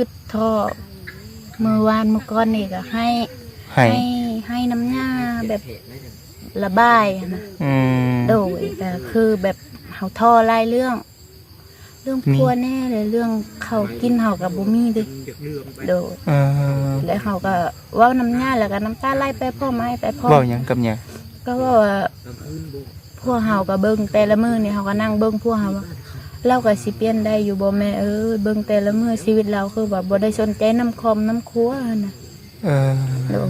คือท่อเมื่อวานเมื่อก่อนนี่ก็ให้ ให้ให้ให้น้ำหน้าแบบระบายอะนะอืม โดยก็คือแบบเฮาท่อไล่เรื่อง เรื่องมีพัวแน่เลยเรื่องเขากินเฮากับบ่มีเดิโดยเออแล้วเขาก็เว้าน้ำหน้าแล้วก็น้ำตาไหลไปพ่อไม้ไปพ่อ เว้าหยังกับหยังก็ว่าว่าพวกเฮาก็เบิ่งแต่ละมื้อนี่เฮาก็นั่งเบิ่งพวกเฮาว่า เราก็สิเปลี่ยนได้อยู่บ่แม่เอ้ยเบิ่งแต่ละมื้อชีวิตเราคือแบบบ่ได้สนใจน้ำคอมน้ำครัวหั่นน่ะเออโดย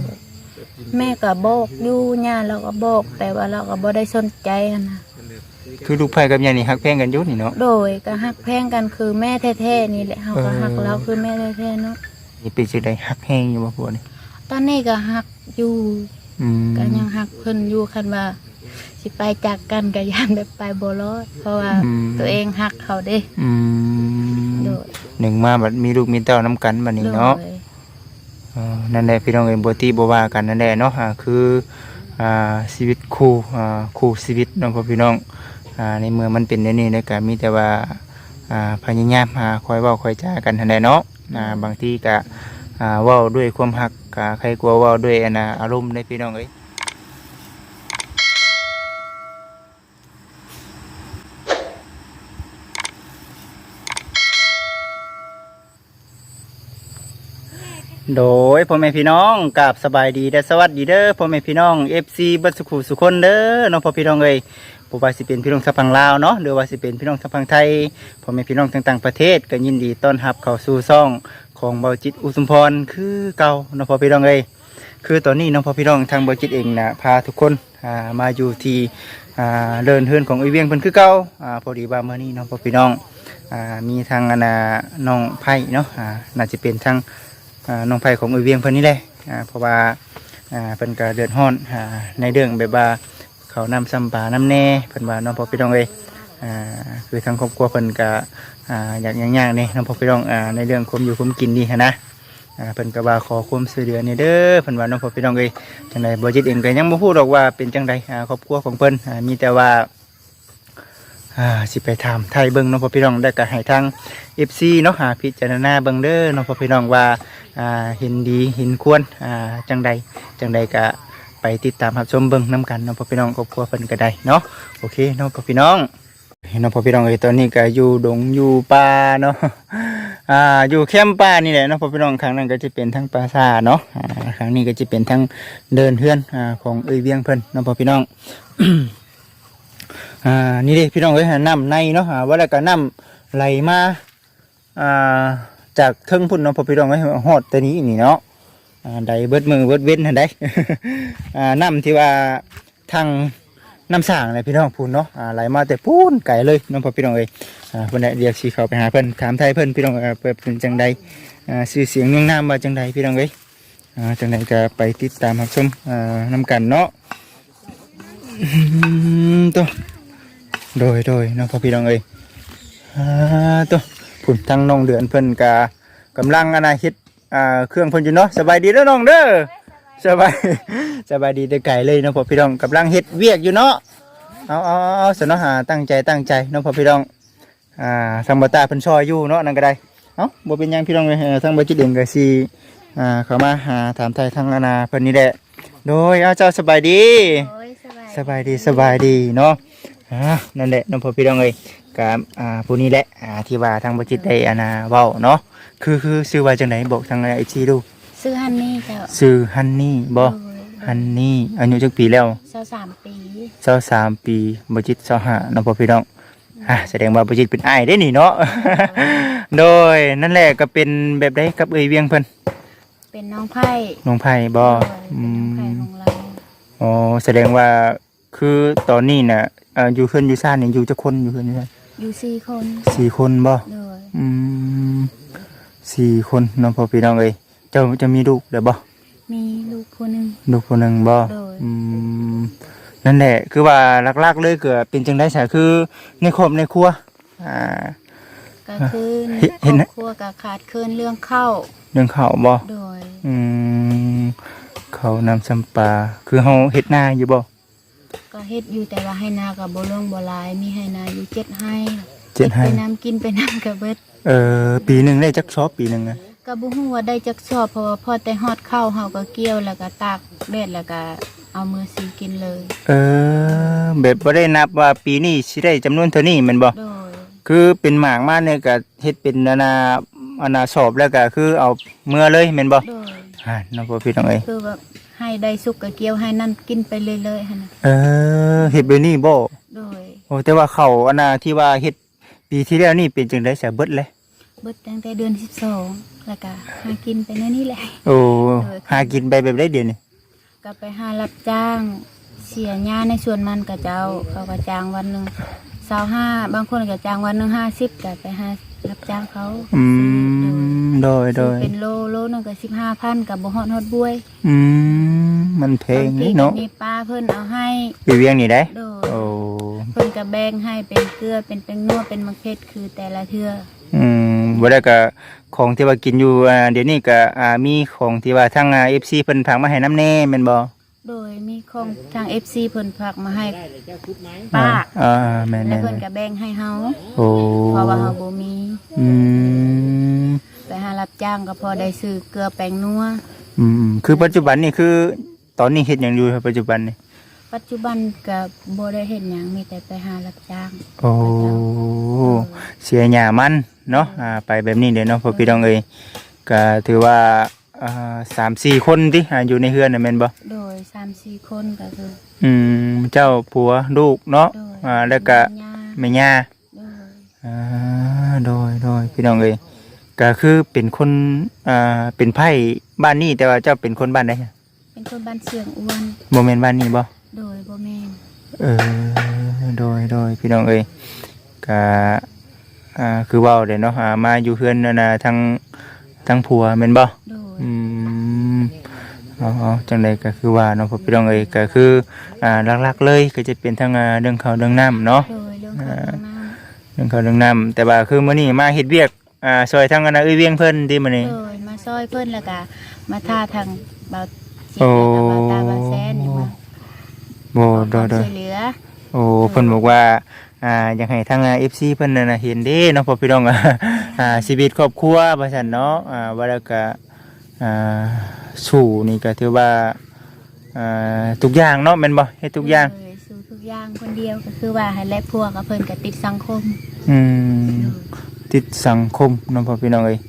แม่ก็บอกอยู่ย่าเราก็บอกแต่ว่าเราก็บ่ได้สนใจหั่นน่ะคือลูกไผ่กับยายนี่ฮักแพงกันอยู่นี่เนาะโดยก็ฮักแพงกันคือแม่แท้ๆนี่แหละเฮาก็ฮักเราคือแม่แท้ๆเนาะนี่เป็นสิได้ฮักแฮงอยู่บ่พวกนี่ตอนนี้ก็ฮักอยู่อืมก็ยังฮักเพิ่นอยู่คันว่า สิไปจากกันก็ย่านแบบไปบ่รอดเพราะว่าตัวเองฮักเขาเด้อืมโดยหนึ่งมาบัดมีลูกมีเต้านํกันบัดนี้เนาะ โดยเออนั่นแหละพี่น้องเอ้ยบ่ตีบ่ว่ากันนั่นแหละเนาะอ่าคืออ่าชีวิตคู่อ่าคู่ชีวิตเนาะพ่อพี่น้องอ่าในเมื่อมันเป็นอย่างนี้เนยก็มีแต่ว่าอ่าพยายามหาคอยเว้าคอยจากันนั่นแหละเนาะอ่าบางทีก็อ่าเว้าด้วยความฮักก็ใครกลัวเว้าด้วยอันน่ะอารมณ์ได้พี่น้องเอ้ย โดยพ่อแม่พี่น้องกับสบายดีและสวัสดีเด้อพ่อแม่พี่น้อง FC เบัสุขุสุคนเด้อเนาะพ่อพี่น้องเอ้ยบ่ว่าสิเป็นพี่น้องทางฝั่งลาวเนาะหรือว่าสิเป็นพี่น้องทางฝั่งไทยพ่อแม่พี่น้องต่างๆประเทศก็ยินดีต้อนรับเข้าสู่ซ่องของเบาจิตอุสุมพรคือเก่าเนาะพ่อพี่น้องเอ้ยคือตอนนี้เนาะพ่อพี่น้องทางเบาจิตเองนะพาทุกคนมาอยู่ที่เดินเฮือนของอีเวียงเพิ่นคือเก่าพอดีว่ามื้อนี้เนาะพ่อพี่น้องมีทางน้องไผ่เนาะน่าจะเป็นทาง น้องไผ่ของอีเวียงเพิ่นนี่แหละเพราะว่าเพิ่นก็เดือดร้อนในเรื่องแบบว่าเขานำซ้ำปลาน้ำแน่เพิ่นว่าน้องพ่อพี่น้องเอ้ยคือทางครอบครัวเพิ่นก็อ่าอยากอย่างย่างนี่น้องพ่อพี่น้องในเรื่องความอยู่ความกินนี่นะเพิ่นก็ว่าขอความช่วยเหลือนี่เด้อเพิ่นว่าน้องพ่อพี่น้องเอ้ยจังไดบ่จิตเองก็ยังบ่ฮู้หรอกว่าเป็นจังไรครอบครัวของเพิ่นมีแต่ว่า อ่าสิไปถามไทยเบิ่งน้องพ่อพี่น้องได้ก็ให้ทาง FC เนาะหาพิจารณาเบิงเด้อน้องพ่อพี่น้องว่าอ่าเห็นดีเห็นควรอ่าจังใดจังใดก็ไปติดตามรับชมเบิ่งน้ำกันเน้องพ่อพี่น้องครอบครัวเพิ่นก็ได้เนาะโอเคเน้องพ่อพี่น้องเน้องพ่อพี่น้องเอ้ยตอนนี้ก็อยู่ดงอยู่ป่าเนาะอ่าอยู่แคมป์ป่านี่แหละเน้องพ่อพี่น้องครั้งนั้นก็จะเป็นทั้งปราสาเนาะอ่าครั้งนี้ก็จะเป็นทั้งเดินเฮือนอ่าของเอ้ยเวียงเพิ่นเน้องพ่อพี่น้อง อ่านี่เด้พี่น้องเอ้ยน้ำในเนาะอ่าว่าแล้วก็น้ำไหลมาอ่าจากเทิงพุ่นเน้องพ่อพี่น้องเอ้ยฮอดแต่นี้นี่เนาะอ่าได้เบิดมือเบิดเว้นหันได้อ่าน้ำที่ว่าทางน้ำสางเลยพี่น้องพูนเนาะอ่าไหลมาแต่พูนไก่เลยน้องพอพี่น้องเอ้ยอ่าเพิ่นได้เรียกสีเขาไปหาเพิ่อนถามไทยเพิ่อนพี่น้องเอ่อเปิดเป็นจังใดอ่าชื่อเสียงเรื่องน้ำมาจังใดพี่น้องเอ้ยอ่าจังใดก็ไปติดตามรับชมอ่าน้ำกันเนาะตัว โดยโดยน้องพ่อพี่น้องเอ้ยอ่าตัวผุนทางน้องเดือนเพิ่นกากำลังอนนาเฮ็ดอ่าเครื่องเพ่นอยู่เนาะสบายดีเด้อน้องเด้อสบายสบายดีแต่ไก่เลยเนาะพ่อพี่น้องกำลังเฮ็ดเวียกอยู่เนาะเอาเอาเอาสนอหาตั้งใจตั้งใจเนาะพ่อพี่น้องอ่าทางบ่ตาเพิ่นซอยอยู่เนาะนั่นก็ได้เอ้าบ่เป็นหยังพี่น้องเอ้ยเออทางบ่จิตเองก็สิอ่าเข้ามาหาถามไทยทางอาณาเพิ่นนี่แหละโดยเอาเจ้าสบายดีโอ้ยสบายสบายดีสบายดีเนาะ อ่านั่นแหละน้องพ่อพี่น้องเอ้ยกับอ่าผู้นี้แหละอ่าที่ว่าทางบ่จิตได้อาณาเว้าเนาะคือคือชื่อว่าจังไดบอกทางไอทีดูซื้อฮันนี่เจ้าชื่อฮันนี่บ่ฮันนี่อายุจักปีแล้ว เจ้าสามปี23ปีบ่จิต25น้องพ่อพี่น้องอะแสดงว่าบ่จิตเป็นอ้ายได้นี่เนาะ โดยนั่นแหละก็เป็นแบบใดกับเอ้ยเวียงเพิ่นเป็นน้องไผ่น้องไผบ่โดยอืเป็นน้องไผ่มของเราอ๋อแสดงว่า คือตอนนี้น่ะเอ่ออยู่เฮือนอยู่ซ่านนี่อยู่จักคนอยู่เฮือนอยู่ซ่านอยู่สี่คนสี่คนบ่โดยอืมสี่คนน้องพ่อพี่น้องเอ้ยเจ้าจะมีลูกเด้อบ่มีลูกคนหนึ่ง ลูกคนหนึ่งบ่โดย อืมนั่นแหละคือว่าหลักๆเลยเกิดเป็นจังได้สาคือในครอบในครัวอ่า ก็คือในเห็นคเห็รนอบนะ ครัวก็ขาดเคินเรื่องเข้าวเรื่องข้าวบ่โดย อืมเขาวนำสัมปลาคือเฮาเฮ็ดนาอยู่บ่ ก็เฮ็ดอยู่แต่ว่าให้นากับบ่ลงบ่หลาย มีให้นาอยู่เจ็ดให้เจ็ดให้ไปน้ำกินไปน้ำกับเบิดเอ่อปีหนึงได้จักซอบปีหนึงอะก็ก็บ่ฮู้ว่าได้จักสอบเพราะว่าพอแต่ฮอดข้าวเฮาก็เกี่ยวแล้วก็ตากแดดแล้วก็เอามือสีกินเลย เออแบบบ่ได้นับว่าปีนี้สิได้จำนวนเท่านี้แม่นบ่โดยคือเป็นหมากมาเนี่ยก็เฮ็ดเป็นนานาอานาสอบแล้วก็คือเอาเมื่อเลยแม่นบ่โดย อ่าน้องพ่อพี่น้องเอ้ยคือแบบ ให้ได้สุกก็เกี่ยวให้นั่นกินไปเรื่อยๆหั่นน่ะเออเฮ็ดแบบนี้บ่โดย โอ้แต่ว่าเขาอันน่ะที่ว่าเฮ็ดปีที่แล้วนี่เป็นจังได๋ซะเบิดเลย เบิดตั้งแต่เดือน12แล้วก็หากินไปในนี้แหละ โอ้หากินไปแบบได้เดี๋ยวนี้ก็ไปหารับจ้างเสียหญ้าในสวนมันกับเจ้าเขาก็จ้างวันหนึ่งสาวห้าบางคนก็จ้างวันหนึ่งห้าสิบก็ไปหารับจ้างเขาอืม โดยโดซื้อยเป็นโลโลหนึงก็สิบห้าพันกับบ่ฮอดฮอดบวยอืมมันเพลงบางทีนี่ก็เนาะมีป้าเพิ่นเอาให้ไปเวียงนี่ได้โดยโอ้เพิ่นก็แบ่งให้เป็นเกลือเป็นแป้งนัวเป็นมังเพชรคือแต่ละเทื่ออืมบ่ได้ก็ของที่ว่ากินอยู่อ่าเดี๋ยวนี้ก็อ่ามีของที่ว่าทางอ่า FC เพิ่นฝากมาให้น้ำแน่แม่นบ่โดยมีของทาง FC เพิ่นฝากมาให้ป้าอ่าแม่นแล้วๆเพิ่นก็แบ่งให้เฮาโอ้เพราะว่าเฮาบ่มี อืม ไปหารับจ้างก็พอได้ซื้อเกลือแป้งนัวอืมคือปัจจุบันนี่คือ ตอนนี้เฮ็ดหยังอยู่ครับปัจจุบันนี่ปัจจุบันก็บ่ได้เห็นหยังมีแต่ไปหารับจ้างโอ้เสียหญ้ามันเนาะอ่าไปแบบนี้เด้อเนาะพ่อพี่น้องเอ้ยก็ถือว่าอ่า3-4คนติอ่าอยู่ในเฮือนน่ะแม่นบ่โดยสามสี่คนก็คืออืมเจ้าผัวลูกเนาะโดยอ่าแล้วก็ย่าแม่ย่า โดย อ่าโดยโดยพี่น้องเอ้ย ก็คือเป็นคนอ่าเป็นไผ่บ้านนี้แต่ว่าเจ้าเป็นคนบ้านใดเป็นคนบ้านเสียงอ้วนโมเมนบ้านนี้บ่โดยบ่แม่นเออโดยโดยพี่น้องเอ้ยก็อ่าคือเว้าเด้เนาะอ่ามาอยู่เฮือนนั่นน่ะทั้งทั้งผัวแม่นบ่โดยอืมอ๋อจังใดก็คือว่าเนาะพี่น้องเอ้ยก็คืออ่าหลักๆเลยก็จะเป็นทั้งอ่าเรื่องข้าวเรื่องน้ำเนาะโดยเรื่องข้าวเรื่องน้เรื่องข้าวเรื่องน้ำแต่ว่าคือมื้อนี้มาเฮ็ดเวียก อ่าซอยทางอันน่ะเอ้ยเวียงเพิ่นที่มื้อนี้ำโดยมาซอยเพิ่นแล้วก็มาท่าทางเบาจิตโอ้แล้วก็เบาตาเบาแซนนี่มาบ่ขอโดความยโดยช่วยเหลือโอ้เพิ่นบอกว่าอ่าอยากให้ทางอ่า FC เพิ่นนั่นน่ะเห็นเด้เนาะพ่อพี่น้องอะอ่าชีวิตครอบครัวว่าซั่นเนาะอ่าว่าแล้วก็อ่าสู่นี่ก็ถือว่าอ่าทุกอย่างเนาะแม่นบ่เฮ็ดทุกอย่าง โดยสู้ทุกอย่างคนเดียวก็คือว่าให้แลกพวกกับเพิ่นก็ติดสังคมอืม ติดสังคมเนาะพ่อพี่น้องเอ้ย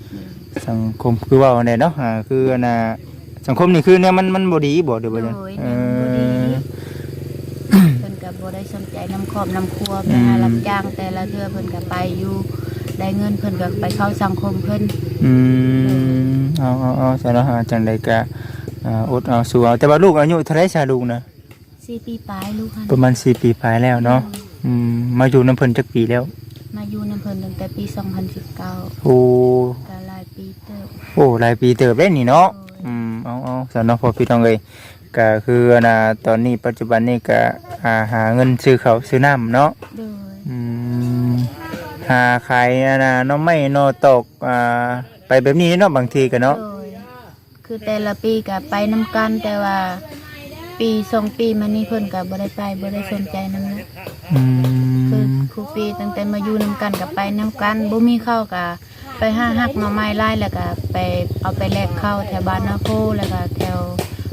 สังคมคือว่าอันใดเนาะอ่าคืออันน่ะสังคมนี่คือเนี่ยมันมันบ่ดีบ่เด้อบ่โดเนี่ยยเอนั่งบ่อดีเพิ่นก็บ่ได้สนใจน้ำครอบน้ำครัวไปหารับจ้างแต่ละเทื่อเพิ่นก็ไปอยู่ได้เงินเพิ่นก็ไปเข้าสังคมเพิ่นอืมเอาเอาเอาซะเนาะอ่าจังไดก็อ่าอดเอาสู้เอาแต่ว่าลูกอายุเท่าไหร่ซะลูกนะสี่ปีปลายลูกหันประมาณสี่ปีปลายแล้วเนาะอืมมาอยู่น้ำเพิ่นจักปีแล้ว มาอยู่น้ำเพิ่นตั้งแต่ปี 2019โอ้ก็หลายปีเติบโอ้หลายปีเติบได้นี่เนาะอืมเอาเอาสำนักพอพี่น้องเอ้ยก็คือนะตอนนี้ปัจจุบันนี้ก็หาหาเงินซื้อเขาวซื้อน้ำเนาะโดยอืมหาขายอะนะหน้องไม่นอตกอ่าไปแบบนี้เนาะบางทีก็เนาะ โดยคือแต่ละปีก็ไปน้ำกันแต่ว่าปีสองปีมานี้เพิ่นก็บ่ได้ไปบ่ได้สนใจนำนะอืคือม ครูปีตั้งแต่มาอยู่น้ำกันกับไปน้ำกันบ่มีข้าวก็ไปห้าหักหน่อไม้ไล่แล้วก็ไปเอาไปแลกข้าวแถวบ้านนาโพแล้วก็แถว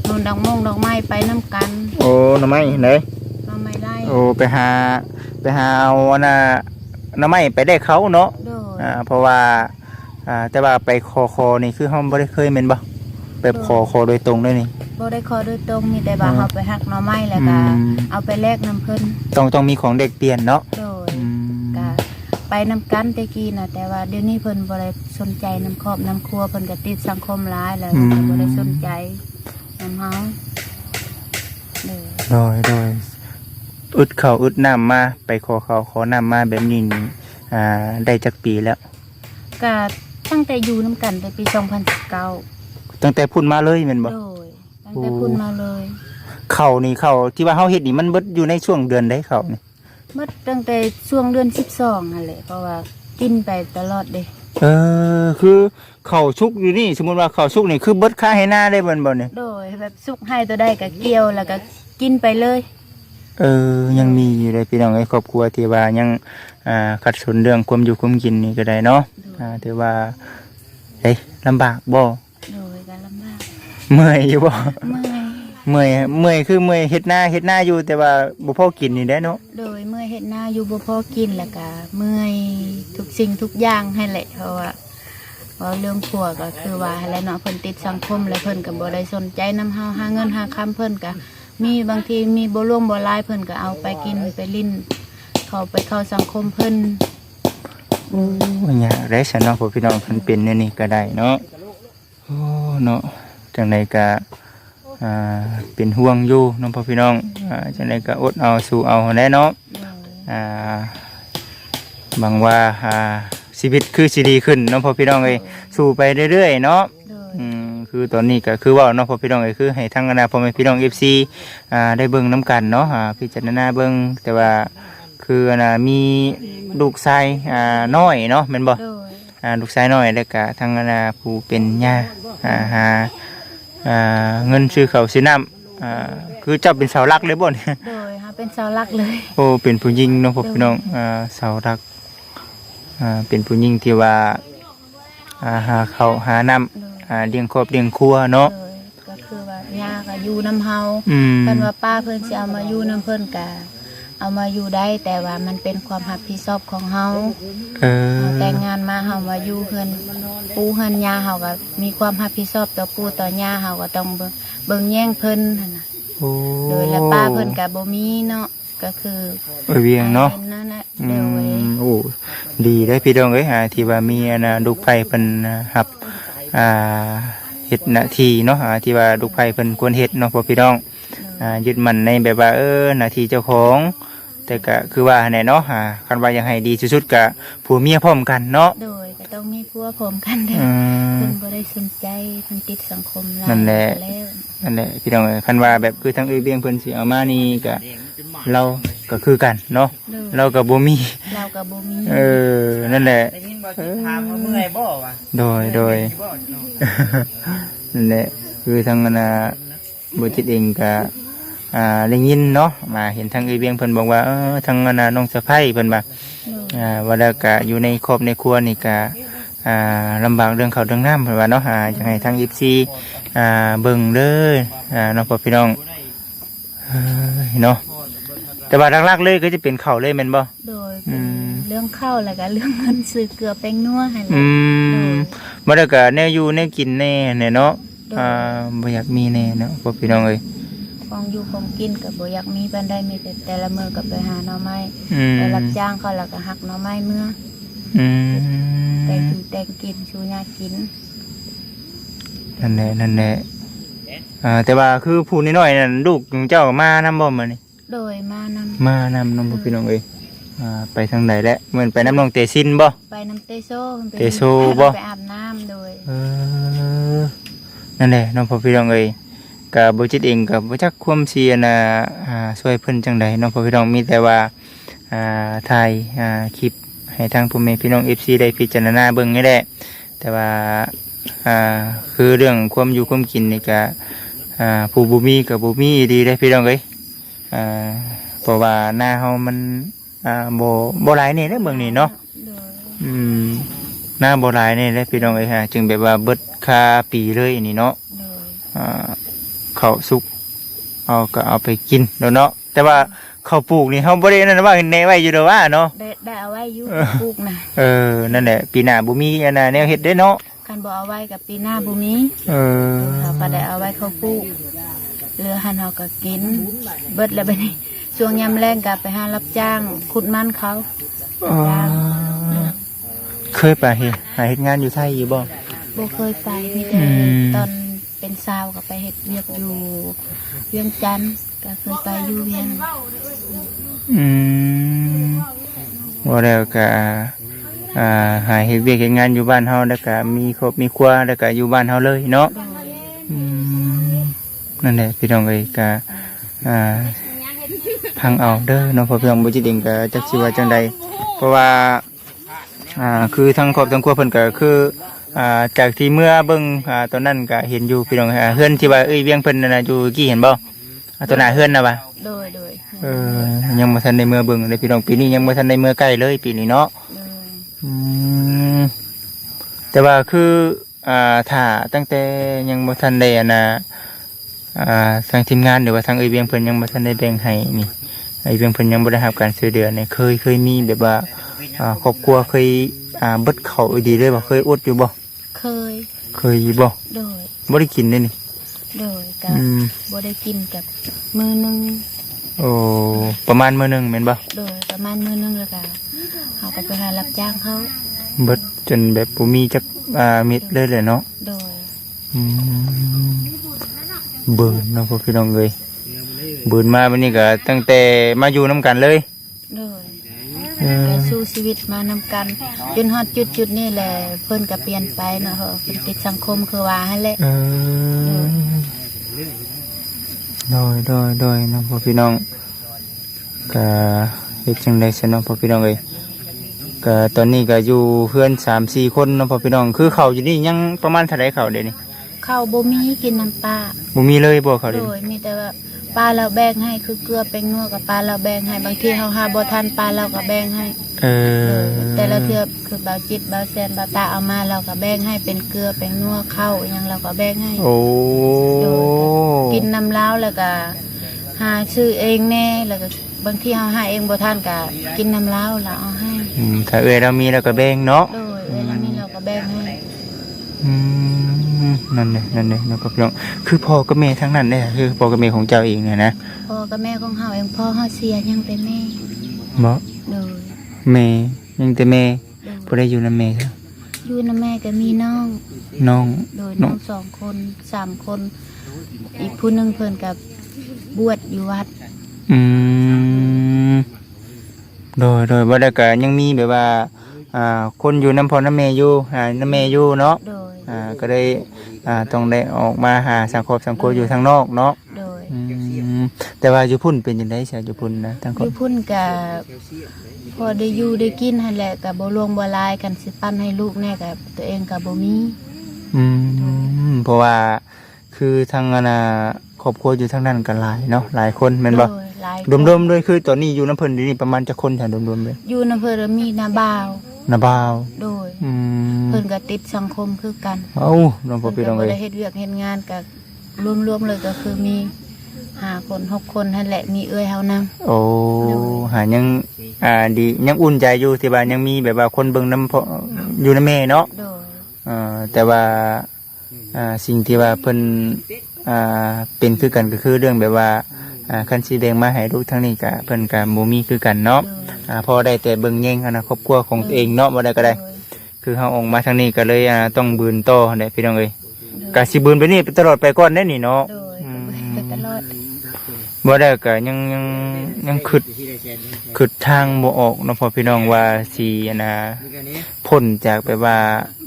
นู่นดอกมงดอกไม้ไปน้ำกันโอ้หน้องไม้ไหนหน่อไม้ไล่โอ้ไปหาไปหาเอาอันน่ะหน้องไม้ไปได้เขาเนาะโดยอ่าเพราะว่าอ่าแต่ว่าไปคอคอนี่คือเฮาบ่ได้เคยแม่นบ่แบบคอคอโดยตรงเลยนี่บ่ได้ขอโดยตรงมีแต่ว่าอืมเฮาไปหักหน่อไม้แล้วก็อืมเอาไปแลกน้ำเพิ่นต้องต้องมีของเด็กเปลี่ยนเนาะโดยอืม ก็ไปน้ำกันแต่กี้น่ะแต่ว่าเดี๋ยวนี้เพิ่นบ่ได้สนใจน้ำครอบน้ำครัวเพิ่นก็ติดสังคมหลายแล้วก็บ่ได้สนใจน้ำเฮาโดยโดยโดยอึดข้าวอึดน้ำมา ไปขอข้าวขอน้ำมาแบบนี้นี่อ่าได้จักปีแล้ว ก็ตั้งแต่อยู่น้ำกันแต่ปี2019ตั้งแต่พุ่นมาเลยแม่นบ่โดยตั้งแต่พุ่นมาเลยข้าวนี่ข้าวที่ว่าเฮาเฮ็ดนี่มันเบิดอยู่ในช่วงเดือนใดข้าวนี่ เมื่อตั้งแต่ช่วงเดือน12นั่นแหละเพราะว่ากินไปตลอดเด้เออคือข้าวชุกอยู่นี่ สมมุติว่าข้าวชุกนี่คือเบิดค่าให้หน้าได้บ่นบ่เนี่ยโดยแบบสุกให้ตัวได้ก็เกี่ยวแล้วก็กินไปเลย เออ ยังมีอยู่เลยพี่น้องไอ้ครอบครัวที่ว่ายังอ่าขัดสนเรื่องความอยู่ความกินนี่ก็ได้เนาะอ่าถือว่าเอ้ยลำบากบ่โดยก็ลำบากเมื่อยอยู่บ่ เมื่อย เมื่อยเมื่อยคือเมื่อยเฮ็ดหน้าเฮ็ดหน้าอยู่แต่ว่าบ่พอกินนี่แหละเนาะโดยเมื่อยเฮ็ดหน้าอยู่บ่พอกินแล้วก็เมื่อยทุกสิ่งทุกอย่างให้แหละเพราะว่าเพราะเรื่องผัวก็คือว่าให้แหล้วเนาะเพิ่นติดสังคมแล้วเพิ่นก็บ่ได้สนใจนํเฮาหาเงินหาคำเพิ่นก็มีบางทีมีบ่ร่วมบ่หลายเพิ่นก็เอาไปกินไปลิ้นเข้าไปเข้าสังคมเพิ่นโอ้ยยากได้ซะเนาะพวกพี่น้องเพิ่นเป็นแนวนี้ก็ได้เนาะโอ้เนาะจังไดก็ อ่าเป็นห่วงอยู่เน้องพ่อพี่น้องอ่าจังไดก็อดเอาสู้เอาแหละเนาะโดยอ่าหวังว่าอ่าชีวิตคือสิดีขึ้นเน้องพ่อพี่น้องเอ้ยสู้ไปเรื่อยๆเนาะโดยอืมคือตอนนี้ก็คือว่าเน้องพ่อพี่น้องเอ้ยคือให้ทั้งคณะพ่อแม่พี่น้อง FC อ่าได้เบิ่งน้กันเนาะอ่าพิจารณาเบิ่งแต่ว่าคืออันน่ะมีลูกชายอ่าน้อยเนาะแม่นบ่โดยอ่าลูกชายน้อยแล้วก็ทั้งอันน่ะผู้เป็นย่าอ่าหา อ่าเงินซื้อข้าวซื้อน้ำอ่าคือเจ้าเป็นเสาหลักเลยบ่เนี่ย โดยฮะเป็นเสาหลักเลย โอ้เป็นผู้หญิงเน้องพ่อพี่น้องอ่าเสาหลักอ่าเป็นผู้หญิงที่ว่าอ่าหาข้าวหาน้ำโดยอ่าเลี้ยงครอบเลี้ยงครัวเนาะโดยก็คือว่าย่าก็อยู่น้ำเฮาอืม เพิ่นว่าป้าเพิ่นสิเอามาอยู่น้ำเพิ่นกะ เอามาอยู่ได้แต่ว่ามันเป็นความรับผิดชอบของเฮาเออเราแต่งงานมาเฮามาอยู่เพิ่นปู่เพิ่นย่าเฮาก็มีความรับผิดชอบต่อปู่ต่อย่าเฮาก็ต้องเบิ่งเบิ่งแย่งเพิ่นหั่นน่ะโอ้โดยแล้วป้าเพิ่นก็บ่มีเนาะก็คือเออเวียงเนาะป็นั่นแหละอืโดยมโอ้ดีได้อพี่น้องเอ้ยหาที่ว่ามีอันน่ะลูกไผ่เพิ่นหับอ่าเฮ็ดหน้าที่เนาะอ่าที่ว่าลูกไผ่เพิ่นควรเฮ็ดเนาะพ่อพี่น้องอ่ายึดมั่นในแบบว่าเออหน้าที่เจ้าของ แต่ก็คือว่าแน่เนาะอ่าคันว่ายังให้ดีสุดๆก็ผัวเมียพร้อมกันเนาะโดยก็ต้องมีผัวพร้อมกันเด้ออืมเพิ่นบ่ได้สนใจเพิ่นติดสังคมหลายนั่นแหละ แล้วนั่นแหละพี่น้องเอ้ยคันว่าแบบคือทั้งเอ้ยเบียงเพิ่นสิเอามานี่ก็เราก็คือกันเนาะโดยเราก็บ่มี เราก็บ่มีเออ นั่นแหละ ได้ยินบ่ที่ถามว่าเมื่อยบ่วะโดยโดยบ่เนาะนั่นแหละคือทางคณะบจิตเองก็ อ่าได้ยินเนาะมาเห็นทางเอเบียงเพิ่นบอกว่าเออทางคณะน้องสะใภ้เพิ่นว่าโดยอ่าว่าแล้วก็อยู่ในครอบในครัวนี่ก็อ่าลำบากเรื่องข้าวเรื่องน้ำเพิ่นว่าเนาะอ่าอยากให้ทาง24อ่าเบิ่งเด้ออ่าน้องพ่อพี่น้องเอ้ยเนาะแต่ว่าหลักๆเลยก็จะเป็นข้าวเลยแม่นบ่ โดยอืมเรื่องเข้าแล้วก็เรื่องเงินซื้อเกลือแป้งนัวให้เลอืยมมาแล้วก็แนวอยู่แนวกินแน่เนี่ยเนาะอ่าบ่อยากมีแน่เนาะพวกพี่น้องเอ้ย ของอยู่ของกินก็บ่อยากมีปานใดมีแต่แต่ละมื้อก็ไปหาหน่อไม้อืมไปรับจ้างเขาแล้วก็หักหน่อไม้เมื่ออืแต่งมอยู่แต่งกินชูญากินนั่นแหละนั่นแหละอ่าแต่ว่าคือผู้น้อยๆนั่นลูกของเจ้ามานำบ่มื้อนี้โดยมานำมานำน้องพวกพี่น้องเอ้ยอ่าไปทางใดแล้วเหมือนไปน้ำน้องเตซินบ่ ไปน้ำเตโซไปเตโซบ่ ไปอาบน้ำโดย เออนั่นแหละน้องพวกพี่น้องเอ้ย ก็บ่จิตเองก็บ่จักความเสียน่ะอ่าช่วยเพิ่นจังใดน้องพวกพี่น้องมีแต่ว่าอ่าถ่ายอ่าคลิปให้ทางพ่อแม่พี่น้อง FC ได้พิจารณาเบิ่งนี่แหละแต่ว่าอ่าคือเรื่องความอยู่ความกินนี่ก็อ่าผู้บุมีกับบุมีดีได้พี่น้องเอ้ยอ่าเพราะว่าหน้าเฮามันอ่าบ่บ่หลายนี่เด้อเมืองนี้เนาะโดยอืมหน้าบ่หลายนี่เด้อพี่น้องเอ้ยฮะจึงแบบว่าเบิดค่าปีเลยนี่เนาะ โดยอ่าข้าวสุก เอาก็เอาไปกินแล้วเนาะแต่ว่าข้าวปลูกนี่เฮาบ่ได้นั่นว่าแน่ไว้อยู่เด้อว่าเนาะได้ได้เอาไว้อยู่เออปลูกนะเออนั่นแหละปีหน้าบุมีอันน่ะแนวเฮ็ดได้เนาะคันบ่เอาไว้กับปีหน้าบ่มีเออเราก็ได้เอาไว้เขาปลูกเรือหันเฮาก็กิน เบิดแล้วบัดนี้ช่วงยามแรงก็ไปหารับจ้างขุดมันเขาอ๋อเคยไปเฮ็ดหาเฮ็ดงานอยู่ไทยอยู่บ่บ่เคยไปมีแต่อืมตอน เป็นสาวก็ไปเฮ็ดเวียกอยู่เวียงจันทน์ก็เคยไปอยู่เวียงอืมบ่แล้วก็อ่าหาเฮ็ดเวียกเฮ็ดงานอยู่บ้านเฮาแล้วก็มีครอบมีครัวแล้วก็อยู่บ้านเฮาเลยเนาะอืมนั่นแหละพี่น้องเอ้ยก็อ่าพังเอาเด้อเน้องพ่อพี่น้องบ่จิตเองก็จักสิว่าจังใดเพราะว่าอ่าคือทั้งครอบทั้งครัวเพิ่นก็คือ อ่าจากที่เมื่อเบิ่งอ่าตอนนั้นก็เห็นอยู่พี่น้องอ่าเฮือนที่ว่าเอ้ยเวียงเพิ่นนั่นน่ะอยู่กี่เห็นบ่อ่าตัวหน้าเฮือนน่ะบ่ะโดยโดยเออยังบ่ทันได้เมื่อเบิ่งเลยพี่น้องปีนี้ยังบ่ทันได้เมื่อใกล้เลยปีนี้เนาะโดยอืมแต่ว่าคืออ่าถ้าตั้งแต่ยังบ่ทันได้อันน่ะอ่าทางทีมงานหรือว่าทางเอยเวียงเพิ่นยังบ่ทันได้แบ่งให้นี่ไอยเวียงเพิ่นยังบ่ได้รับการช่วยเหลือเนี่ยเคยเคยมีแบบว่าอ่าครอบครัวเคย อ่าเบิดข้าวอีดีเลยบ่เคยอดอยู่บ่เคย เคยอยู่บ่โดย บ่ได้กินเลยนี่ โดยก็อืม บ่ได้กินกับมือหนึงโอ้ประมาณมื้อหนึงแม่นบ่โดยประมาณมือหนึงแล้วก็เฮาก็ไปหารับจ้างเขาเบิดจนแบบบ่มีจักอ่าเม็ดเลยแหละเนาะโดยอืมเบิ่นเนาะพ่อพี่น้องเอ้ยเบิ่นมาบัดนี้ก็ตั้งแต่มาอยู่นํกันเลย โดย เออ ก็สู้ชีวิตมานำกัน จนฮอดจุดจุดๆนี้แหละเพิ่นก็เปลี่ยนไปเนาะเฮาเพิ่นติดสังคมคือว่าหั่นแหละ เออโดยโดยโดยเนาะพ่อพี่น้องก็เฮ็ดจังได๋ซะเนาะพ่อพี่น้องเอ้ยก็ตอนนี้ก็อยู่เพื่อน3-4คนเนาะพ่อพี่น้องคือเขาอยู่นี่ยังประมาณเท่าใดเขาเดี๋ยวนี้ข้าวบ่มีกินน้ำปลาบ่มีเลยบ่เขาโดเดี๋ยวนี้ยมีแต่ว่า ปลาเราแบ่งให้คือเกลือแป้งนัวกับปลาเราแบ่งให้บางทีเฮาหาบ่ทันปลาเราก็แบ่งให้เอเอออแต่ละเทือคือเบาจิตเบาแซนเบาตาเอามาเราก็แบ่งให้เป็นเกลือแป้งนัวข้าวอหยังเราก็แบ่งให้ โอ้กินน้ำล้าวแล้วก็หาซื้อเองแน่แล้วก็บางทีเฮาหาเองบ่ทันก็กินน้ำล้าวเราเอาให้อืมถ้าเอ้ยเรามีเราก็แบ่งเนาะโดยเวลานี้เราก็แบ่งให้อืม นั่นเลยนั่นเลยเนาะพ่อพี่น้องคือพ่อกับแม่ทั้งนั้นเนี่ยคือพ่อกับแม่ของเจ้าเองเนี่ยนะพ่อกับแม่ของเฮาเองพ่อเฮาเสียยังเป็นแม่บ่โดยแม่ยังแต่แม่โดยผู้ใดอยู่นำแม่ซะอยู่นำแม่ก็มีน้องน้องโดยน้น้อองงสองคนสามคน อีกผู้หนึ่งเพิ่นกับบวชอยู่วัด อืมโดยโดยบ่ได้ก็ยังมีแบบว่าอ่าคนอยู่นำพ่อนำแม่อยู่อ่านำแม่อยู่เนาะโดยอ่าก็ได้ อ่าต้องได้ออกมาหาสังคมสังคมอยู่ทางนอกเนาะโดยอืมแต่ว่าอยู่พุ่นเป็นจังได๋ซะอยู่พุ่นนะทั้งคอนยู่พุ่นกับพอได้อยู่ได้กินหั่นแหละกับบ่ลวงบ่ลายกันสิปั้นให้ลูกแน่กับตัวเองกับบ่มีอืมเพราะว่าคือทางอนาครอบครัวอยู่ทางนั้นกันหลายเนาะหลายคนแม่นบ่โดยหลายรวมๆด้วยคือตอนนี้อยู่น้ำเพิ่นนี่ประมาณจะคนแถวรวมๆเลยอยู่นำเพิ่นมีนาบ่าว นาบ่าวโดย อืมเพิ่นก็ติดสังคมคือกันเอ้าน้องพ่อเพิ่พี่นน้ก็องบ่เอ้ยได้เฮ็ดเวียกเฮ็ดงานกับรวมๆเลยก็คือมีห้าคนหกคนนั่นแหละมีเอื้อยเฮานำโอ้หายังอ่าดียังอุ่นใจอยู่ที่ว่ายังมีแบบว่าคนเบิ่งน้ำพ่ออยู่น้ำแม่เนาะ โดยอ่าแต่ว่าอ่าสิ่งที่ว่าเพิ่นอ่าเป็นคือกันก็คือเรื่องแบบว่า อ่าคันสิแบ่งมาให้ลูกทั้งนี้ก็เพิ่นก็บ่มีคือกันเนาะโดยอ่าพอได้แต่เบิ่งแย่งอนาครอบครัวของตัวเองเนาะบ่ได้ก็ได้ คือเฮาออกมาทางนี้ก็เลยอ่าต้องบืนต่อเด้พี่น้องเอ้ยกะสิบืนไปนี่ไปตลอดไปก่อนได้นี่เนาะโดยอืมไปตลอดบ่ได้ก็ยังยังยังคิดคิดทางบ่ออกเนาะพ่อพี่น้องว่าสิอันน่ะพ้นจากแบบว่า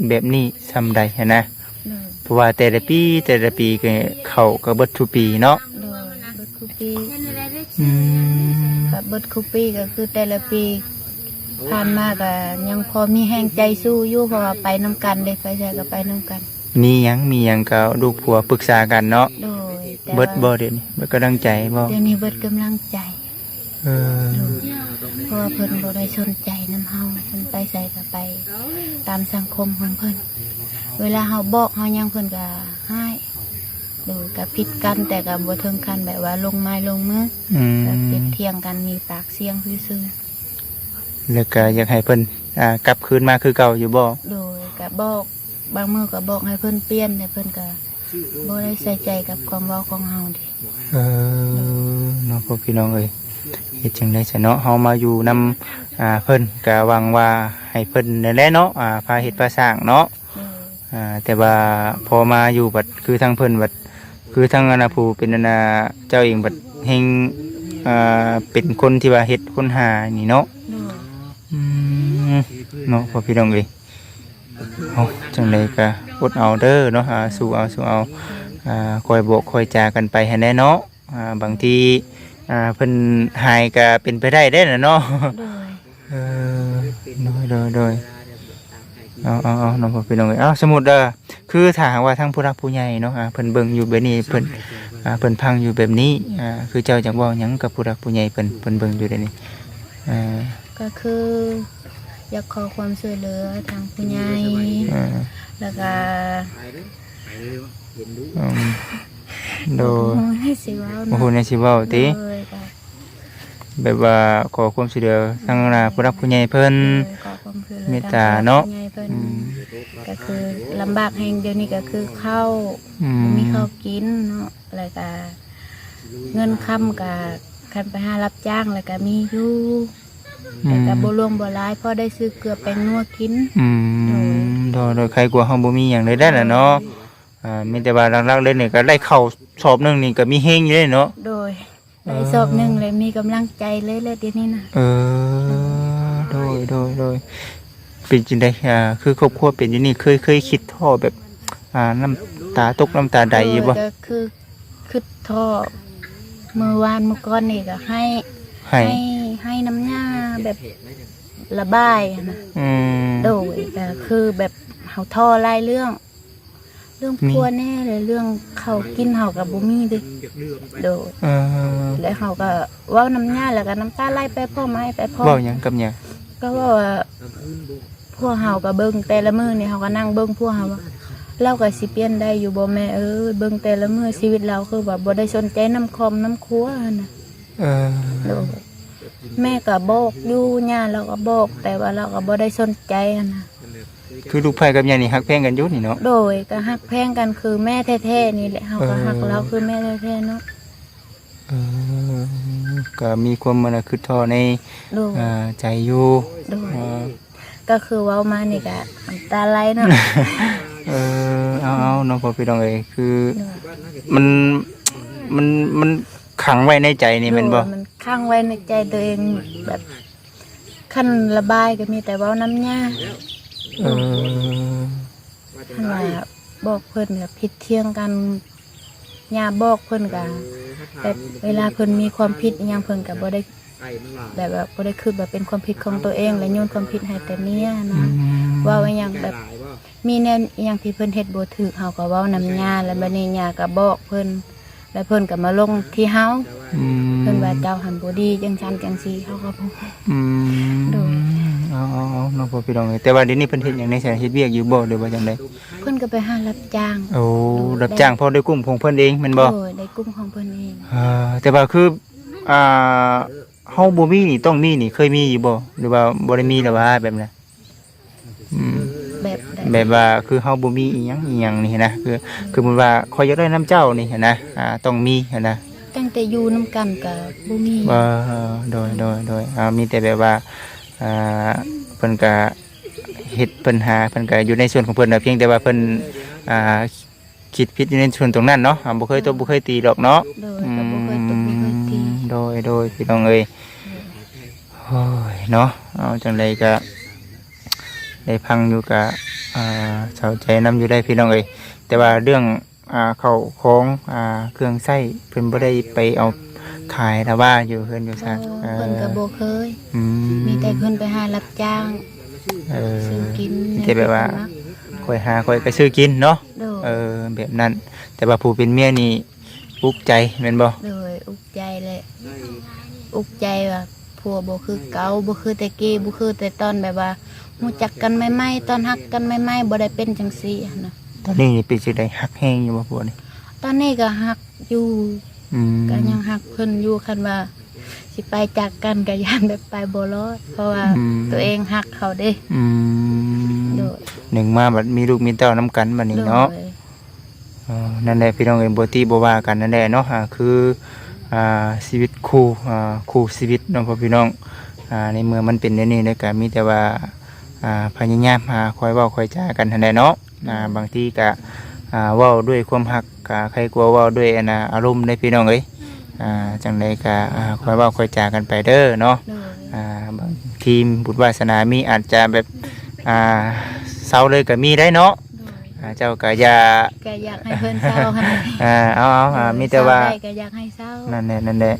แบบนี้ซำใดหันนะ โดยเพราะว่าแต่ละปีแต่ละปีก็เข้าก็เบิดทุกปีเนาะ โดยเบิด คูปีอืมกับเบิดคูปีก็คือแต่ละปีผ่านมาก็ยังพอมีแห้งใจสู้อยู่เพราะว่าไปน้ำกันเลยไปใช้ก็ไปน้ำกัน มีหยังมีหยังก็ลูกผัวปรึกษากันเนาะโดยแต่เบิดบ่ว่าเดี๋ยวนี้เบิดกำลังใจบ่เดี๋ยวนี้เบิดกำลังใจเออเพราะว่าเพิ่นบ่ได้สนใจน้ำเฮาเพิ่นไปใส่ก็ไป ตามสังคมของเพิ่น เวลาเฮาบอกเฮายังเพิ่นก็ให้ โดยก็ผิดกันแต่ก็บ่ถึงกันแบบว่าลงไม้ลงมืออืมก็เป็นเที่ยงกันมีปากเสียงซื่อแล้วก็อยากให้เพิ่นอ่ากลับคืนมาคือเก่าอยู่บ่ๆโดยก็บอก บางมื้อก็บอกให้เพิ่นเปลี่ยนแต่เพิ่นก็บ่ได้ใส่ใจกับความเว้าของเฮาดิเออเนาะพ่อพี่น้องเอ้ยเฮ็ดจังได๋ซะเนาะเฮามาอยู่นำอ่าเพิ่นก็หวังว่าให้เพิ่นนั่นแหละเนาะอ่าพาเฮ็ดพาสร้างเนาะ โดย อ่าแต่ว่าพอมาอยู่บัดคือทางเพิ่นบัด คือทางอนาภูเป็นอนาเจ้าเองบัดเฮงอ่าเป็นคนที่ว่าเฮ็ดคนหานี่เนาะโดยอืมเนาะพ่อพี่น้องเอ้ยเอาจังไดก็อดเอาเด้อเนาะอ่าสู้เอาสู้เอาอ่าคอยบอกคอยจากันไปให้แน่เนาะอ่าบางทีอ่าเพิ่นหายก็เป็นไปได้ได้อน่ะเนาะโดยเออโดยโดยโดย เอาเอาเอาน้องพ่อพี่น้องเอ้ยเอาสมมุติเด้อคือถ้าหากว่าทั้งผู้รักผู้ใหญ่เนาะอ่าเพิ่นเบิ่งอยู่แบบนี้เพิ่นอ่าเพิ่นพังอยู่แบบนี้อ่าคือเจ้าจักเว้าหยังกับผู้รักผู้ใหญ่เพิ่นเพิ่นเบิ่งอยู่เดี๋ยวนี้อ่าก็คือ อยากขอความช่วยเหลือทางผู้ใหญ่อ่าแล้วก็อืมโดยให้สิเว้าโอ้โหในสิเว้าติโดยก็ แบบว่าขอความช่วยเหลือทางหน้าผู้รักผู้ใหญ่เพิ่นโดยขอความช่วยหลือเมตตาเนาะ ทงผู้ใหญ่เพิ่นอืม ก็คือลำบากแห่งเดียวนี้ก็คือข้าวอืม มีข้าวกินเนาะแล้วก็เงินคำกับคันไปหารับจ้างแล้วก็มีอยู่อืแต่มก็บ่รวมบ่หลายพอได้ซื้อเกลือแป้งนัวกิน อืมโดยโดยใครกลัวเฮาบ่มีหยังเลยได้ล่ะเนาะอ่ามีแต่ว่าหลักๆเลยนี่ก็ได้เข้าสอบหนึงนี่ก็มีเฮงอยู่เลยเนาะ โดย ได้สอบหนึ่งเลยมีกำลังใจเลยเลยเดี๋ยวนี้นะเออโดยโดยโดยเป็นจังไดอ่าคือครอบครัวเป็นอยู่นี่เคยเคยคิดท่อแบบ อ่าน้ำตาตกน้ำตาใดอยู่บ่โก็คือคือท่อเมื่อวานเมื่อก่อนนี่ก็ให้ให้ให้ให้น้ำหน้าแบบระบายอะนะอืมโดยก็คือแบบเฮาท่อไล่เรื่องเรื่องมีพัวแน่เลยเรื่องเขากินเฮากับบุมีเดิโดยเออแล้วเฮาก็เว้าน้ำหน้าแล้วก็น้ำตาไหลไปพ่อไม้ไปพ่อเว้าหยังกับหยังก็ว่าว่าพวกเฮาก็เบิ่งแต่ละมื้อนี่เฮาก็นั่งเบิ่งพวกเฮาว่าเราก็สิเปลี่ยนได้อยู่บ่แม่เอ้ยเบิ่งแต่ละมื้อชีวิตเราคือแบบบ่ได้สนใจน้ำคอมน้ำครัวหั่นน่ะเออโดยแม่ก็บอกอยู่ย่าเราก็บอกแต่ว่าเราก็บ่ได้สนใจหั่นน่ะ คือลูกไผ่กับหยังนี่ฮักแพงกันอยู่นี่เนาะ โดยก็ฮักแพงกันคือแม่แท้ๆนี่แหละเฮาก็ฮักเราคือแม่แท้ๆเนาะเออก็มีความมันคือท่อในโดยอ่าใจอยู่โดยเออก็คือเว้ามานี่ก็น้ำตาไหลเนาะเออเอาเอาน้องพอพี่น้องเอ้ยคือ โดย มันมันมันขังไว้ในใจนี่แมันบ่ มันค้างไว้ในใจตัวเองแบบขั้นระบายก็มีแต่เว้าน้ำยา เออขนาดบอกเพิ่นกับผิดเที่ยงกันยาบอกเพิ่นกับแบบเวลาเพิ่นมีความผิดอิหยังเพิ่นกับบ่ได้แบบแบบบ่ได้คือแบบเป็นความผิดของตัวเอง และโยนความผิดให้แต่เมียอืนะมว่าว่าหยังแบบมีแนวอหยังที่เพิ่นเฮ็ดบ่ถูกเฮาก็เว้านำยาแล้วบัดนี้ยาก็บอกเพิ่นแล้วเพิ่นก็มาลงที่เฮาอืมเพิ่นว่าเจ้าหันบ่ดีจังซั่นจังซี่เขาก็บ่ อืมโดย เอาเอาเอาน้องพอพี่น้องเอ้ยแต่ว่าเดี๋ยวนี้เพิ่นเฮ็ดหยังในสายเฮ็ดเวียกอยู่บ่หรือว่าจังไดเพิ่นก็ไปหารับจ้างโอ้รับจ้างพอด้กลุ่มของเพิ่นเองแม่นบ่โดยในกลุ่มของเพิ่นเองอ่าแต่ว่าคืออ่าเฮาบ่มีนี่ต้องมีนี่เคยมีอยู่บ่หรือว่าบ่ได้มีแล้วว่าแบบนั้นอืม แบบใดแบบว่าคือเฮาบ่มีอีหยังอีหยังนี่นะคือ คือมันว่าขอยอยากได้น้ำเจ้านี่นะอ่าต้องมีนะตั้งแต่อยู่นํกันก็บ่มี ว่าโดยโดยโดยอ่ามีแต่แบบว่า อ่าเพิ่นก็เฮ็ดปัญหาเพิ่นก็อยู่ในส่วนของเพิ่นน่ะเพียงแต่ว่าเพิ่นอ่าคิดผิดอยู่ในส่วนตรงนั้นเนาะอ่าบ่เคยตบบ่เคยตีดอกเนาะโดยก็บ่เคยตกบ่เคยตีโดยโดยพี่น้องเอ้ยโอ้ยเนาะเอาจังไดก็ได้พังอยู่กับอ่าเสาใจนํอยู่ได้พี่น้องเอ้ยแต่ว่าเรื่องอ่าเข้าของอ่าเครื่องใช้เพิ่นบ่ได้ไปเอา ขายแล้วว่าอยู่เพิ่นอยู่ซั่นเอเพิ่นก็อบ่เคย อืมีแต่เพิ่นไปหารับจ้างเออซื้อกินมีแต่แบบว่าคอยหาคอยก็ซื้อกินเนาะโดยเออแบบนั้น แต่ว่าผู้เป็นเมียนี่อุกใจแม่นบ่โดยอุกใจเลยอุกใจว่าผัวบ่คือเก่าบ่คือแต่กี้บ่คือแต่ตอนแบบว่ารู้จักกันใหม่ๆตอนฮักกันใหม่ๆบ่ได้เป็นจังซี่หั้นนะตอนนี้นี่เป็นสิได้ฮักแฮงอยู่บ่พวกนี่ตอนนี้ก็ฮักอยู่อืม ก็ยังฮักเพิ่นอยู่คันว่า สิไปจากกันก็ย่านแบบไปบ่รอดเพราะว่าตัวเองฮักเขาเด้อืมโดยหนึ่งมาบัดมีลูกมีเต้านํกันบัดนี้เนาะ โดยเออนั่นแหละพี่น้องเอ้ยบ่ตีบ่ว่ากันนั่นแหละเนาะอ่าคืออ่าชีวิตคู่อ่าคู่ชีวิตเนาะพ่อพี่น้องอ่าในเมื่อมันเป็นอย่างนี้เนยก็มีแต่ว่าอ่าพยายามหาคอยเว้าคอยจากันหั่นแหละเนาะอ่าบางทีก็อ่าเว้าด้วยความรัก ก็ใครกลัวเว้าด้วยอันน่ะอารมณ์ได้พี่น้องเอ้ยอ่าจังไดก็อ่าคอยเว้าคอยจากันไปเด้อเนาะโดยอ่าบางทีมบุตรวาสนามีอาจจะแบบอ่าเศร้าเลยก็มีได้เนาะโดยอ่าเจ้าก็อย่าก็อยากให้เพิ่นเศร้าหั่นแหละอ่าเอาเอาอ่ามีแต่ว่า เศร้ได้ก็อยากให้เศร้านั่นแหละนั่นแหละ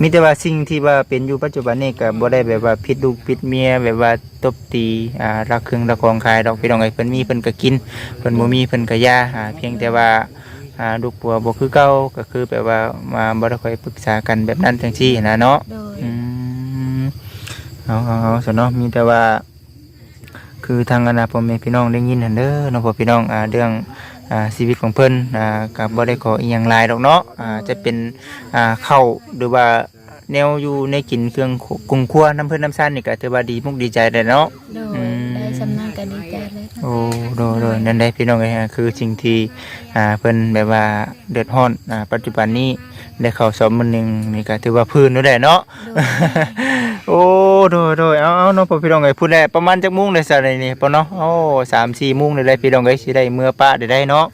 มีแต่ว่าสิ่งที่ว่าเป็นอยู่ปัจจุบันนี้ก็บ่ได้แบบว่าผิดลูกผิดเมียแบบว่าตบตีอ่ารักเครื่องรักของขายดอกพี่น้องไอ้ยเพิ่นมีเพิ่นก็กินเพิ่นบ่มีเพิ่นก็ยาอ่าเพียงแต่ว่า อ่าลูกปัวบ่คือเก่าก็คือแบบว่ามาบ่ได้ค่อยปรึกษากันแบบนั้นจังซี่นะเนาะโดยอืมเอาเอาเอาสนเนาะมีแต่ว่า คือทางอนาพ่อแม่พี่น้องได้ยินหั่นเด้อเน้องพ่อพี่น้องอ่าเรื่องอ่าชีวิตของเพิ่นอ่าก็บ่ได้ขออีหยังหลายดอกเนาะอ่าจะเป็นอ่าข้าวหรือว่าแนวอยู่ในกินเครื่องกรุงครัวน้ำเพิ่นน้ำซ่านนี่ก็ถือว่าดีมุกดีใจได้เนาะ โดยอืม โอ้โดยโดยนั่นได้พี่น้องเลยฮะคือสิ่งที่อ่าเพิ่นแบบว่าเดือดร้อนอ่าปัจจุบันนี้ได้เข้าสอบมื้อหนึงนี่ก็ถือว่าพื้นแล้วแหละเนาะโดยโอ้โดยโดยเอาเอาเนาะพ่อพี่น้องเอ้ยพูดได้ประมาณจักโมุ้งได้ซะได้นี่ปะเนาะโอ้3 4โมุ้งได้ได้พี่น้องเอ้ยสิได้เมื่อปะได้ได้เนาะ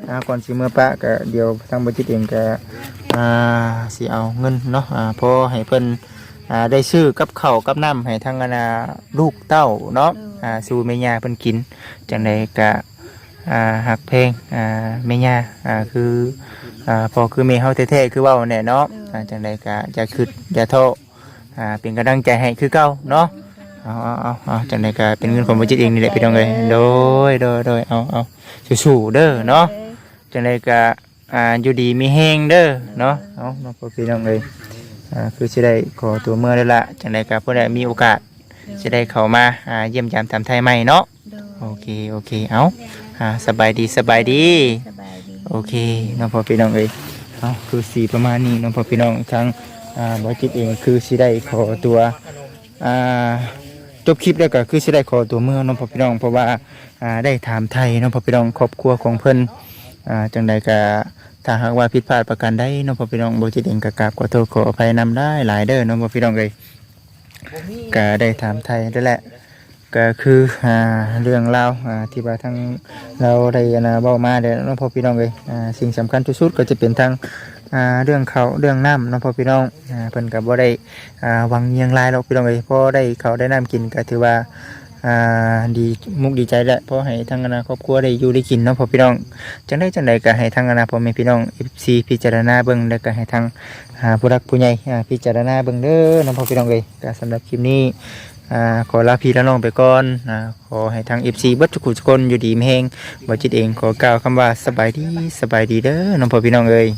โดยอ่าก่อนสิเมื่อปะก็เดี๋ยวทางบัญชีเองก็อ่าสิเอาเงินเนาะอ่าพอให้เพิ่น อ่าได้ซื้อกับข้าวกับน้ำให้ทางอนาลูกเต้าเนาะอ่าสู่แม่ย่าเพิ่นกินจังไดก็อ่าหักเพลงอ่าแม่ย่าอ่าคืออ่าพอคือแม่เฮาแท้ๆคือเว้าแน่เนาะอ่าจังไดก็อย่าคิดอย่าโทษอ่าเป็นกำลังใจให้คือเก่าเนาะเอาเอาเอาเอาจังไดก็เป็นเงินของบัญชีเองนี่แหละพี่น้องเอ้ยโดยโดยโดยเอาเอาสู้ๆเด้อเนาะจังไดก็อ่าอยู่ดีมีแห้งเด้อเนาะเอาเนาะพี่น้องเอ้ย อ่าคือสิได้ขอตัวเมื่อได้ละจังไดก็เพื่อได้มีโอกาสสิได้เข้ามาอ่าเยี่ยมยามตามไทยใหม่เนาะโดยโอเคโอเคเอาอ่าสบายดีสบายดีสบายดีโอเคเน้องพ่อพี่น้องเอ้ยเอาคือสีประมาณนี้เน้องพ่อพี่น้องทั้งอ่าบริจิตเองคือสิได้ขอตัวอ่าจบคลิปแล้วก็คือสิได้ขอตัวเมื่อเน้องพ่อพี่น้องเพราะว่าอ่าได้ถามไทยเน้องพ่อพี่น้องครอบครัวของเพิ่น อ่าจังใดก็ถ้าหากว่าผิดพลาดประการใดน้องพ่อพี่น้องบ่จิตเองก็กราบขอโทษขออภัยนำได้หลายเด้อน้องพ่อพี่น้องเอ้ยก็ได้ถามไทยได้แหละ ก็คืออ่าเรื่องราวอ่าที่ว่าทั้งเราได้อ่าเว้ามาเด้อน้องพ่อพี่น้องเอ้ยอ่าสิ่งสำคัญที่สุดก็จะเป็นทางอ่าเรื่องเขาเรื่องน้ำน้องพ่อพี่น้องอ่าเพิ่นก็บ่ได้อ่าหวังอิหยังหลายหรอกพี่น้องเอ้ยพอได้เขาวได้น้ำกินก็ถือว่า อ่าดีมุกดีใจแหละเพราะให้ทางอนาครอบครัวได้อยู่ได้กินเนาะพ่อพี่น้องจังได้จังใดก็ให้ทางอนาพ่อแม่พี่น้อง FC พิจารณาเบิ่งแล้วก็ให้ทางอ่าผู้รักผู้ใหญ่อ่าพิจารณาเบิ่งเด้อน้องพ่อพี่น้องเอ้ยก็สำหรับคลิปนี้อ่าขอลาพี่และน้องไปก่อนอ่าขอให้ทาง FC เบิดทุกคนทุกคนอยู่ดีมีแฮงบ่จิตเองขอกล่าวคำว่าสบายดีสบายดีเด้อน้องพ่อพี่น้องเอ้ย